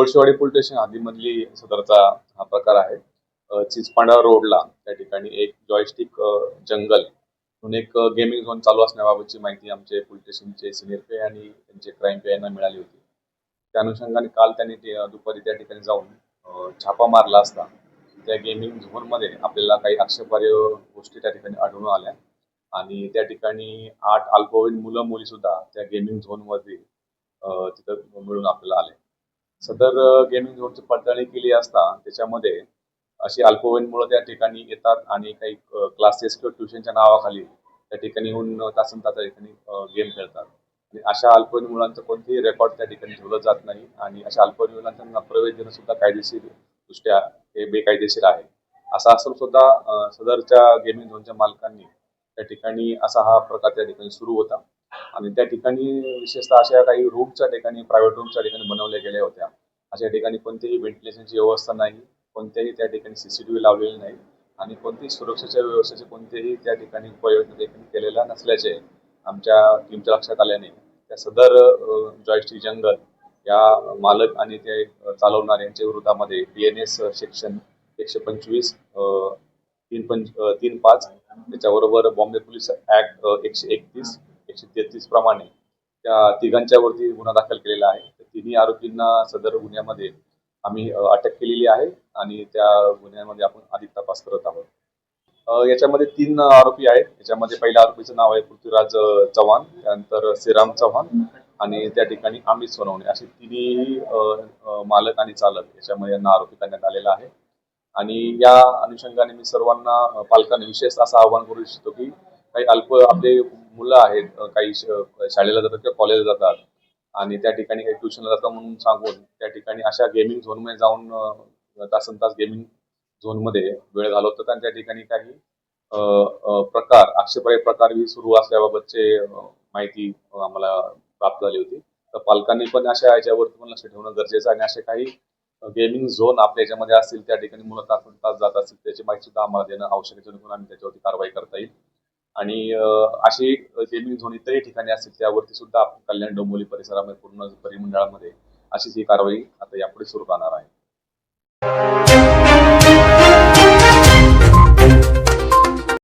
Kolshewadi police station आधीमधली सदरचा हा प्रकार आहे. चिचपांडा रोडला त्या ठिकाणी एक जॉयस्टिक जंगल म्हणून एक गेमिंग झोन चालू असण्याबाबतची माहिती आमचे पोलीस स्टेशनचे सिनियर पे आणि त्यांचे क्राईम पे यांना मिळाली होती. त्या अनुषंगाने काल त्यांनी दुपारी त्या ठिकाणी जाऊन छापा मारला असता. त्या गेमिंग झोनमध्ये आपल्याला काही आक्षेपार्ह गोष्टी त्या ठिकाणी आढळून आल्या आणि त्या ठिकाणी आठ अल्पवयीन मुलं मुली सुद्धा त्या गेमिंग झोनमध्ये तिथं मिळून आपल्याला आले. सदर गेमिंग झोनची पडताळणी केली असता त्याच्यामध्ये अशी अल्पवयीन मुलं त्या ठिकाणी येतात आणि काही क्लासेस किंवा ट्युशनच्या नावाखाली त्या ठिकाणी येऊन तासन तासा ठिकाणी गेम खेळतात. आणि अशा अल्पवयीन मुलांचं कोणतेही रेकॉर्ड त्या ठिकाणी ठेवलं जात नाही आणि अशा अल्पवयीन मुलांना प्रवेश देणं सुद्धा कायदेशीर दृष्ट्या हे बेकायदेशीर आहे. असं असून सुद्धा सदरच्या गेमिंग झोनच्या मालकांनी त्या ठिकाणी असा हा प्रकार त्या ठिकाणी सुरू होता. आणि त्या ठिकाणी विशेषतः अशा काही रूमच्या ठिकाणी प्रायव्हेट रूमच्या ठिकाणी बनवल्या गेल्या होत्या. अशा ठिकाणी कोणतीही व्हेंटिलेशनची व्यवस्था नाही कोणत्याही त्या ठिकाणी सीसीटीव्ही लावलेली नाही आणि कोणतीही सुरक्षेच्या व्यवस्थेचे कोणतेही त्या ठिकाणी उपाययोजना केलेला केलेल्या नसल्याचे आमच्या टीमच्या लक्षात आल्याने त्या सदर जॉयस्टिक जंगल या मालक आणि ते चालवणार यांच्या विरोधामध्ये डी एन एस सेक्शन एकशे पंचवीस तीन पंच तीन पाच त्याच्याबरोबर बॉम्बे पोलीस ऍक्ट एकशे एकतीस एकशे तेहतीस प्रमाणे त्या तिघांच्यावरती गुन्हा दाखल केलेला आहे. तिन्ही आरोपींना सदर गुन्ह्यामध्ये आम्ही अटक केलेली आहे आणि त्या गुन्ह्यामध्ये आपण अधिक तपास करत आहोत. याच्यामध्ये तीन आरोपी आहेत. याच्यामध्ये पहिल्या आरोपीचं नाव आहे पृथ्वीराज चव्हाण त्यानंतर श्रीराम चव्हाण आणि त्या ठिकाणी अमित सोनवणे. असे तिन्ही मालक आणि चालक याच्यामध्ये यांना आरोपी करण्यात आलेला आहे. आणि या अनुषंगाने मी सर्वांना पालकांनी पालकांना विशेष असं आवाहन करू इच्छितो की काही अल्प आपले मुलं आहेत काही श- शाळेला जातात किंवा कॉलेजला जातात. आणि त्या ठिकाणी काही ट्युशनला जातात म्हणून सांगून त्या ठिकाणी अशा गेमिंग झोनमध्ये जाऊन तासन तास गेमिंग झोनमध्ये वेळ घालवतात आणि त्या ठिकाणी काही प्रकार आक्षेपार्ह प्रकार बी सुरू असल्याबाबतचे माहिती आम्हाला प्राप्त झाली होती. तर पालकांनी पण अशा याच्यावरती पण लक्ष ठेवणं गरजेचं आहे आणि असे काही गेमिंग झोन आपल्या याच्यामध्ये असतील त्या ठिकाणी मुलं तास तास जात असतील त्याची माहिती सुद्धा आम्हाला देणं आवश्यक आहे जेणेकरून आम्ही त्याच्यावरती कारवाई करता येईल. आणि असे अशी गेमिंग झोन इतरही ठिकाणी असतील त्यावरती सुद्धा आपण कल्याण डोंबिवली परिसरामध्ये पूर्ण परिमंडळामध्ये अशीच ही कारवाई आता यापुढे सुरू राहणार आहे.